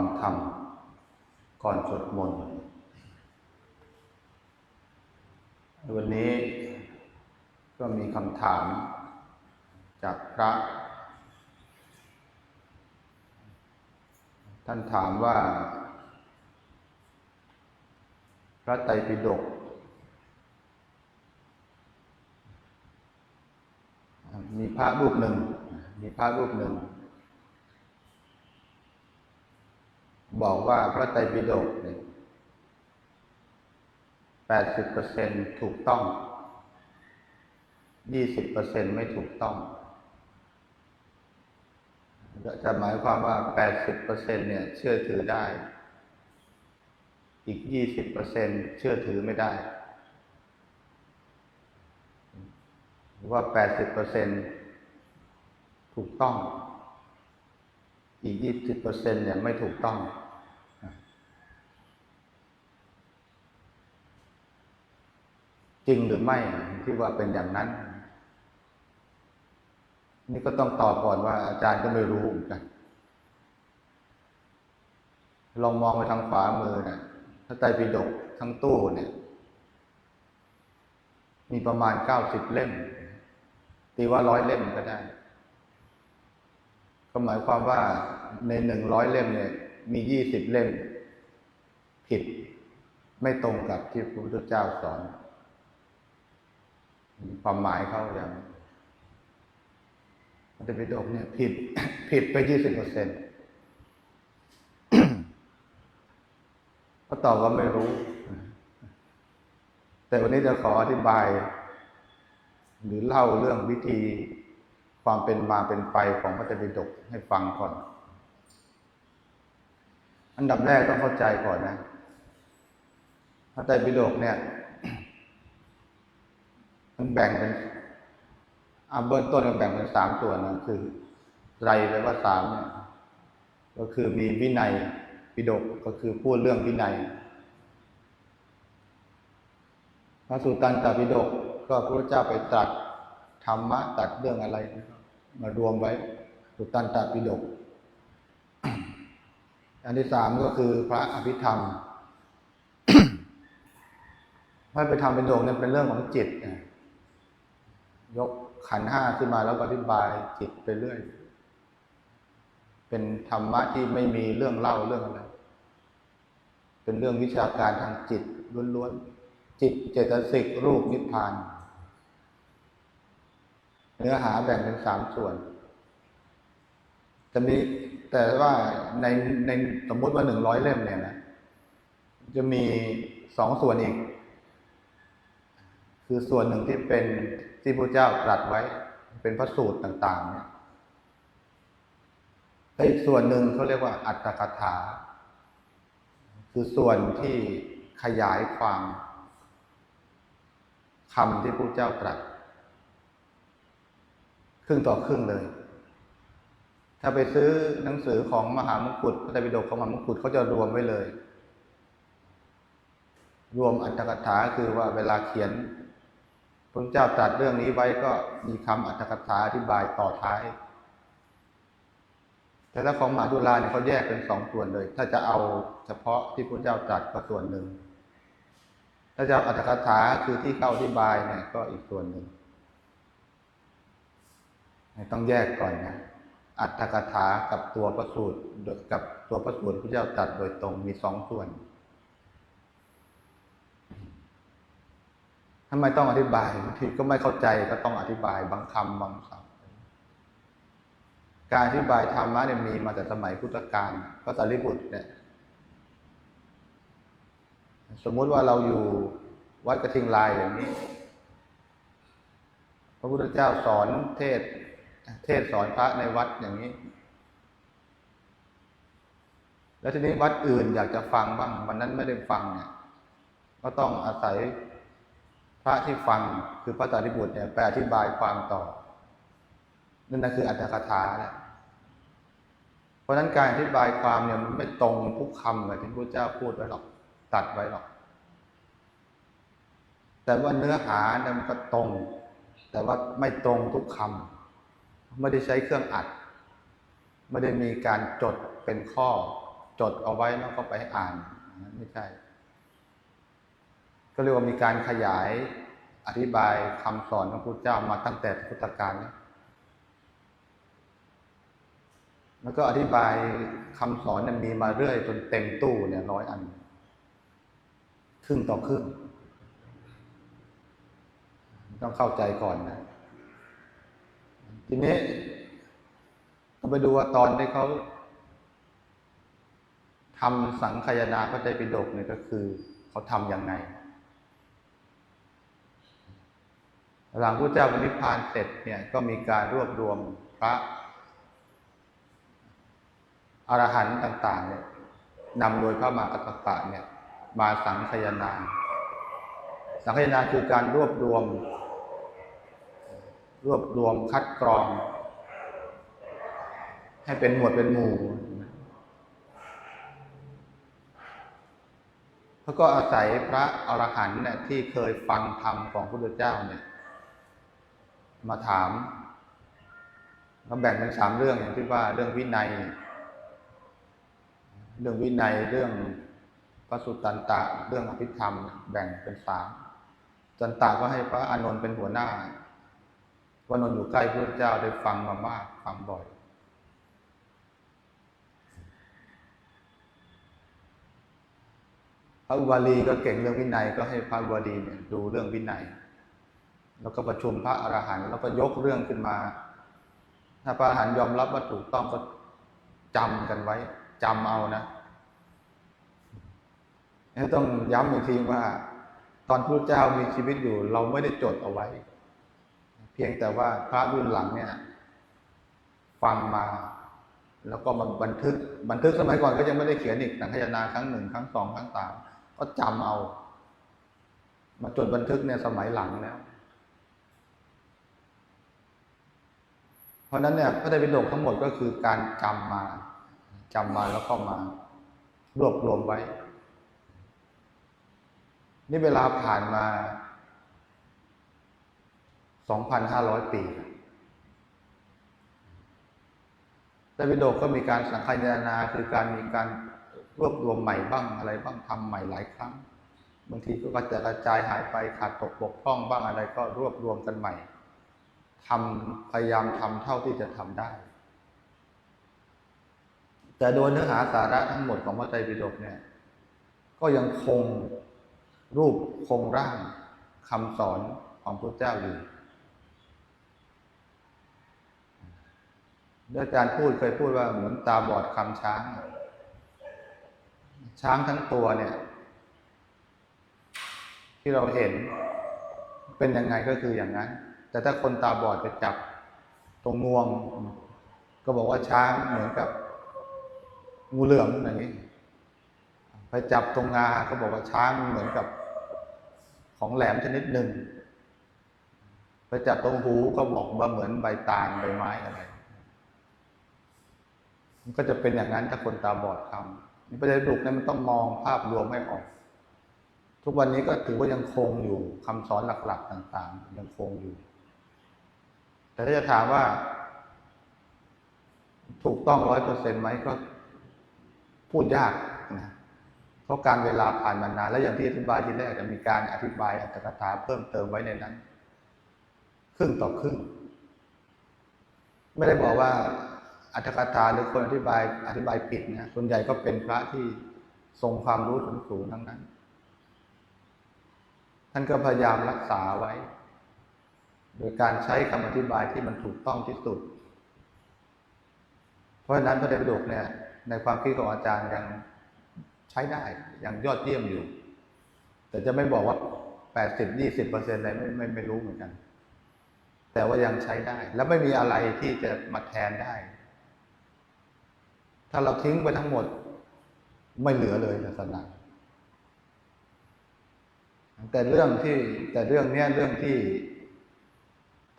งธรรม ก่อนสวดมนต์วันนี้ก็มีคำถามจากพระ ท่านถามว่า พระไตรปิฎกมีพระรูปหนึ่ง มีพระรูปหนึ่ง บอกว่าพระไตรปิฎกเนี่ยแปดสิบเปอร์เซ็นถูกต้องยี่สิบเปอร์เซ็นไม่ถูกต้อง จะหมายความว่าแปดสิบเปอร์เซ็นเนี่ย เชื่อถือได้ อีกยี่สิบเปอร์เซ็นเชื่อถือไม่ได้ว่าแปดสิบเปอร์เซ็นถูกต้อง อีกยี่สิบเปอร์เซ็นเนี่ยไม่ถูกต้อง จริงหรือไม่ที่ว่าเป็นอย่างนั้น นี่ก็ต้องตอบก่อนว่า อาจารย์ก็ไม่รู้เหมือนกันลองมองไปทางขวามือนะถ้าไตรปิฎกทั้งตู้เนี่ย มีประมาณเก้าสิบเล่ม ตีว่าร้อยเล่มก็ได้ ก็หมายความว่าในหนึ่งร้อยเล่มเนี่ย มียี่สิบเล่ม ผิดไม่ตรงกับที่พระพุทธเจ้าสอน ความหมายเขาอย่างพระปิฎกเนี่ย ผิด ผิดไปยี่สิบเปอร์เซ็นต์ก็ตอบว่าไม่รู้ แต่วันนี้จะขออธิบาย หรือเล่าเรื่องวิธีความเป็นมาเป็นไปของพระไตรปิฎกให้ฟังก่อน อันดับแรกต้องเข้าใจก่อนนะพระไตรปิฎกเนี่ย มันแบ่งเป็นอาเบื้องต้นมันแบ่งเป็นสามส่วนนะคือไรแปลว่าสามเนี่ย ก็คือมีวินัยปิฎกก็คือพูดเรื่องวินัยพระสุตตันตปิฎกก็พระเจ้าไปตรัสธรรมะตรัสเรื่องอะไร มารวมไว้สุตตันตปิฎกอันที่สามก็คือพระอภิธรรมพระไปทำเป็นโดกเนี่ยเป็นเรื่องของจิตนะ ยกขันห้าขึ้นมาแล้วก็อธิบายจิตไปเรื่อย เป็นธรรมะที่ไม่มีเรื่องเล่าเรื่องอะไร เป็นเรื่องวิชาการทางจิตล้วนๆ จิตเจตสิกรูปนิพพาน เนื้อหาแบ่งเป็นสามส่วน จะมีแต่ว่าในในสมมติว่าหนึ่งร้อยเล่มเนี่ยนะ จะมีสองส่วนอีก คือส่วนหนึ่งที่เป็นที่พระเจ้าตรัสไว้ เป็นพระสูตรต่างๆเนี่ยและอีกส่วนหนึ่งเขาเรียกว่า อัตถกถา คือส่วนที่ขยายความคำที่พระเจ้าตรัสครึ่งต่อครึ่งเลย ถ้าไปซื้อหนังสือของมหามงกุฎพระไตรปิฎกของมหามงกุฎเขาจะรวมไว้เลย รวมอัตถกถาคือว่าเวลาเขียน พระเจ้าตรัสเรื่องนี้ไว้ก็มีคำอัตถกถาอธิบายต่อท้าย แต่ถ้าของมหาจุฬาเนี่ยเขาแยกเป็นสองส่วนเลย ถ้าจะเอาเฉพาะที่พระเจ้าตรัสก็ส่วนหนึ่ง ถ้าจะอาอัตถกถาคือที่เข้าอธิบายเนี่ยก็อีกส่วนหนึ่ง ต้องแยกก่อนนะ อัตถกถากับตัวประสูตรกับตัวประสูตรพระเจ้าตรัสโดยตรงมีสองส่วน ทำไมต้องอธิบายบางทีก็ไม่เข้าใจก็ต้องอธิบายบางคำบางคำการอธิบายธรรมะเนี่ยมีมาแต่สมัยพุทธกาลก็สารีบุตรเนี่ย สมมุติว่าเราอยู่วัดกระทิงลายอย่างนี้พระพุทธเจ้าสอนเทศ เทศสอนพระในวัดอย่างนี้ แล้วทีนี้วัดอื่นอยากจะฟังบ้าง วันนั้นไม่ได้ฟังเนี่ย ก็ต้องอาศัย ระที่ฟังคือพระสารีบุตรเนี่ยไปอธิบายความต่อ นั่นนะคืออัตถกถาแหละเพราะฉะนั้นการอธิบายความเนี่ยมันไม่ตรงทุกคำเลยที่พระเจ้าพูดไว้หรอก ตัดไว้หรอก แต่ว่าเนื้อหาเนี่ยมันก็ตรง แต่ว่าไม่ตรงทุกคำไม่ได้ใช้เครื่องอัด ไม่ได้มีการจดเป็นข้อ จดเอาไว้แล้วก็ไปอ่านนั้นไม่ใช่ ก็เรียกว่ามีการขยายอธิบายคำสอนของพระพุทธเจ้ามาตั้งแต่พุทธกาลแล้วแล้วก็อธิบายคำสอนเนี่ยมีมาเรื่อยจนเต็มตู้เนี่ยร้อยอัน ครึ่งต่อครึ่ง ต้องเข้าใจก่อนนะ ทีนี้ก็ไปดูว่าตอนที่เขาทำสังคายาพระไตรปิฎกเนี่ยก็คือ เขาทำอยังไง หลังพระเจ้าปณิพพานเสร็จเนี่ยก็มีการรวบรวมพระอรหันต์ต่างๆเนี่ยนำโดยพระมหากัสสปะเนี่ยมาสังคายนา สังคายนาคือการรวบรวม รวบรวมคัดกรอง ให้เป็นหมวดเป็นหมู่แล้วก็อาศัยพระอรหันต์เนี่ยที่เคยฟังธรรมของพระพุทธเจ้าเนี่ย มาถามเราแบ่งเป็นสามเรื่องอย่างที่ว่าเรื่องวินัย เรื่องวินัยเรื่องพระสุตตันตะเรื่องอภิธรรม แบ่งเป็นสามจันตะก็ให้พระอานนท์เป็นหัวหน้าพระอานนท์อยู่ใกล้พระเจ้าได้ฟังมามากฟังบ่อย พระอุบาลีก็เก่งเรื่องวินัยก็ให้พระอุบาลีเนี่ยดูเรื่องวินัย แล้วก็ประชุมพระอรหันต์แล้วก็ยกเรื่องขึ้นมา ถ้าพระอรหันต์ยอมรับว่าถูกต้องก็จำกันไว้จำเอานะต้องย้ำอีกทีว่า ตอนพระเจ้ามีชีวิตอยู่ เราไม่ได้จดเอาไว้ เพียงแต่ว่าพระรุ่นหลังเนี่ย ฟังมาแล้วก็มาบันทึกบันทึกสมัยก่อนก็ยังไม่ได้เขียนอีกหนังขยานาครั้งหนึ่งครั้งสองครั้งสามก็จำเอา มาจดบันทึกเนี่ยสมัยหลังแล้ว เพราะนั้นเนี่ยพระไตรปิฎกทั้งหมดก็คือการจำมาจำมาแล้วก็มารวบรวมไว้ นี่เวลาผ่านมา 2,500 ปีไตรปิฎกก็มีการสังคายนาคือการมีการรวบรวมใหม่บ้างอะไรบ้างทำใหม่หลายครั้งบางทีก็กระจายหายไปขาดตกบกพร่องบ้างอะไรก็รวบรวมกันใหม่ ทำพยายามทำเท่าที่จะทำได้ แต่โดยเนื้อหาสาระทั้งหมดของพระไตรปิฎกเนี่ย ก็ยังคงรูปคงร่างคำสอนของพระเจ้าอยู่ด้วยการพูดเคยพูดว่าเหมือนตาบอดคำช้าง ช้างทั้งตัวเนี่ย ที่เราเห็นเป็นยังไงก็คืออย่างนั้น แต่ถ้าคนตาบอดไปจับตรงงวง ก็บอกว่าช้างเหมือนกับงูเหลือมอย่างนี้ไปจับตรงงาก็บอกว่าช้างเหมือนกับของแหลมชนิดหนึ่งไปจับตรงหูก็บอกว่าเหมือนใบตาลใบไม้อะไรมันก็จะเป็นอย่างนั้นถ้าคนตาบอดทำนี่ประเด็นดุกเนี่ยมันต้องมองภาพรวมให้ออก ทุกวันนี้ก็ถือว่ายังคงอยู่คำสอนหลัก ๆ ต่าง ๆ ยังคงอยู่ แต่ถ้าจะถามว่า ถูกต้องร้อยเปอร์เซ็นต์ไหมก็พูดยากนะเพราะการเวลาผ่านมานานแล้วอย่างที่อธิบายทีแรกจะมีการอธิบายอัตถกถาเพิ่มเติมไว้ในนั้น ครึ่งต่อครึ่ง ไม่ได้บอกว่าอัตถกถาหรือคนอธิบายอธิบายผิดนะส่วนใหญ่ก็เป็นพระที่ทรงความรู้สูงสูงทั้งนั้น ท่านก็พยายามรักษาไว้ โดยการใช้คำอธิบายที่มันถูกต้องที่สุด เพราะฉะนั้นพระเดชพระดกเนี่ย ในความคิดของอาจารย์ยังใช้ได้ยังยอดเยี่ยมอยู่ แต่จะไม่บอกว่าแปดสิบยี่สิบเปอร์เซ็นต์อะไรไม่ไม่ไม่รู้เหมือนกัน แต่ว่ายังใช้ได้ แล้วไม่มีอะไรที่จะมาแทนได้ ถ้าเราทิ้งไปทั้งหมด ไม่เหลือเลยศาสนาแต่เรื่องที่แต่เรื่องเนี้ยเรื่องที่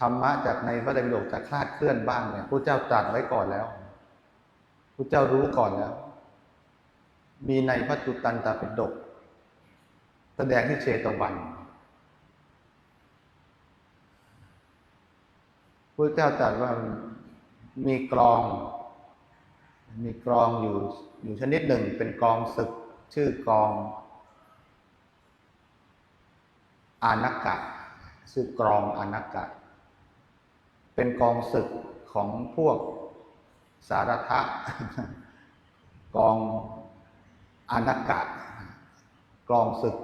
ธรรมะจากในพระไตรปิฎกจะคลาดเคลื่อนบ้างเนี่ยพระเจ้าตรัสไว้ก่อนแล้วพระเจ้ารู้ก่อนแล้ว มีในพระจุตันตปิฎกแสดงที่เชตวันพระเจ้าตรัสว่ามีกรอง มีกรองอยู่อยู่ชนิดหนึ่งเป็นกองศึกชื่อกอง อานักกะชื่อกรองอานักกะ เป็นกองศึกของพวกสารทะ กองอานักกะกลองศึก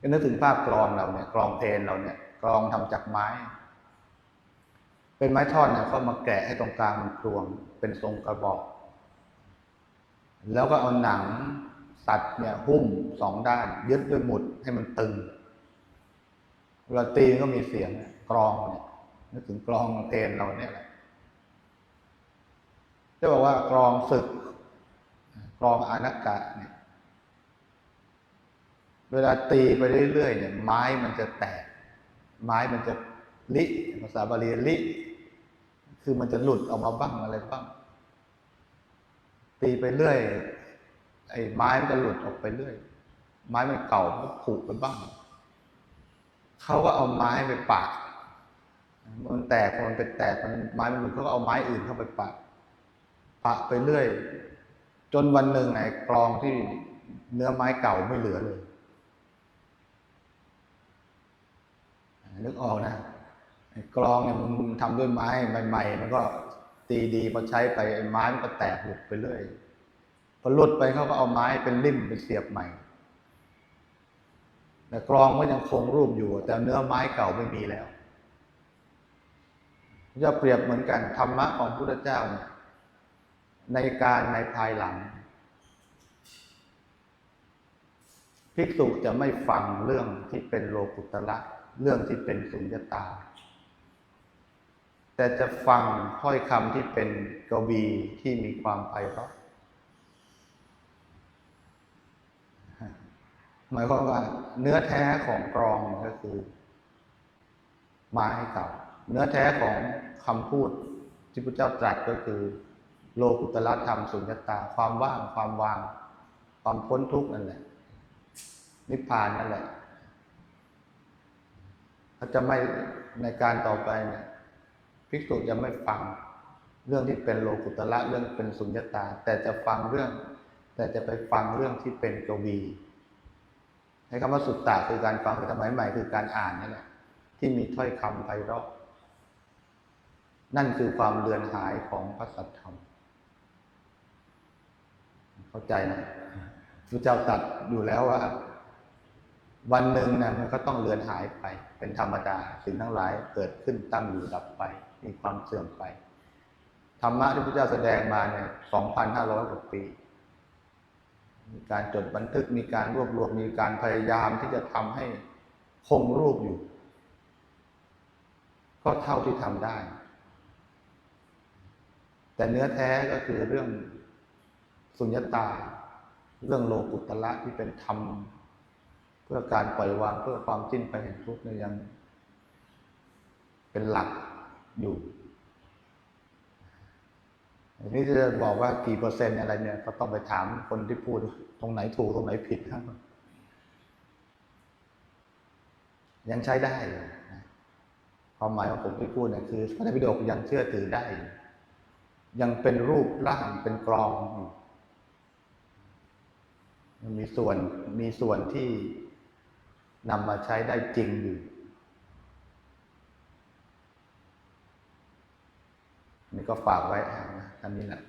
ก็นึกถึงภาพกลองเราเนี่ยกลองเพลนเราเนี่ยกลองทำจากไม้ เป็นไม้ทอนเนี่ยเขามาแกะให้ตรงกลางมันพลวง เป็นทรงกระบอก แล้วก็เอาหนังสัตว์เนี่ยหุ้มสองด้าน ยึดด้วยหมุดให้มันตึงเวลาตีก็มีเสียงกรองเนี่ย นึกถึงกรองเพลนเราเนี่ยจะบอกว่ากรองศึกกรองอนักกะเนี่ย เวลาตีไปเรื่อยๆเนี่ย ไม้มันจะแตก ไม้มันจะลิภาษาบาลีลิ คือมันจะหลุดออกมาบ้างอะไรบ้าง ตีไปเรื่อย ไอ้ไม้มันจะหลุดออกไปเรื่อย ไม้มันเก่ามันผุไปบ้าง เขาก็เอาไม้ไปปะ มันแตกมันเป็นแตกมันไม้มันหลุดเขาก็เอาไม้อื่นเข้าไปปะ ปะไปเรื่อย จนวันหนึ่งไอ้กลองที่เนื้อไม้เก่าไม่เหลือเลยนึกออกนะไอ้กลองเนี่ยมันทำด้วยไม้ใหม่ๆมันก็ตีดีพอใช้ไปไอ้ไม้มันก็แตกหลุดไปเรื่อยพอหลุดไปเขาก็เอาไม้เป็นริ่มไปเสียบใหม่แต่กลองก็ยังคงรูปอยู่ แต่เนื้อไม้เก่าไม่มีแล้ว จะเปรียบเหมือนกันธรรมะของพุทธเจ้าเนี่ยในการในภายหลัง ภิกษุจะไม่ฟังเรื่องที่เป็นโลกุตระเรื่องที่เป็นสุญญตา แต่จะฟังถ้อยคำที่เป็นกวีที่มีความไพเราะหมายความว่าเนื้อแท้ของกรองก็คือไม้เก่า เนื้อแท้ของคำพูดที่พระเจ้าตรัสก็คือ โลกุตละธรรมสุญญตา ความว่างความวาง ความพ้นทุกข์นั่นแหละ นิพพานนั่นแหละเขาจะไม่ในการต่อไปเนี่ยภิกษุจะไม่ฟังเรื่องที่เป็นโลกุตละเรื่องเป็นสุญญตา แต่จะฟังเรื่อง แต่จะไปฟังเรื่องที่เป็นกวีให้คำว่าสุตตะคือการฟังสมัยใหม่คือการอ่านนั่นแหละที่มีถ้อยคำไพเราะ นั่นคือความเลือนหายของพระสัทธรรม เข้าใจนะพระเจ้าตรัดอยู่แล้วว่า วันหนึ่งนะมันก็ต้องเลือนหายไป เป็นธรรมดาสิ่งทั้งหลายเกิดขึ้นตั้งอยู่ดับไป มีความเสื่อมไป ธรรมะที่พระเจ้าแสดงมาเนี่ยสองพันห้าร้อยกว่าปีมีการจดบันทึกมีการรวบรวมมีการพยายามที่จะทำให้คงรูปอยู่ ก็เท่าที่ทำได้ แต่เนื้อแท้ก็คือเรื่องสุญญตา เรื่องโลกุตละที่เป็นธรรม เพื่อการปล่อยวางเพื่อความสิ้นไปแห่งทุกข์เนี่ยยัง เป็นหลักอยู่อันนี้จะบอกว่ากี่เปอร์เซ็นต์อะไรเนี่ย ก็ต้องไปถามคนที่พูดตรงไหนถูกตรงไหนผิดครับยังใช้ได้ความหมายของผมที่พูดเนี่ยคือพระไตรปิฎกยังเชื่อถือได้ ยังเป็นรูปร่างเป็นกรองมันมีส่วนมีส่วนที่นำมาใช้ได้จริงอยู่นี่ก็ฝากไว้นะอันนี้แหละ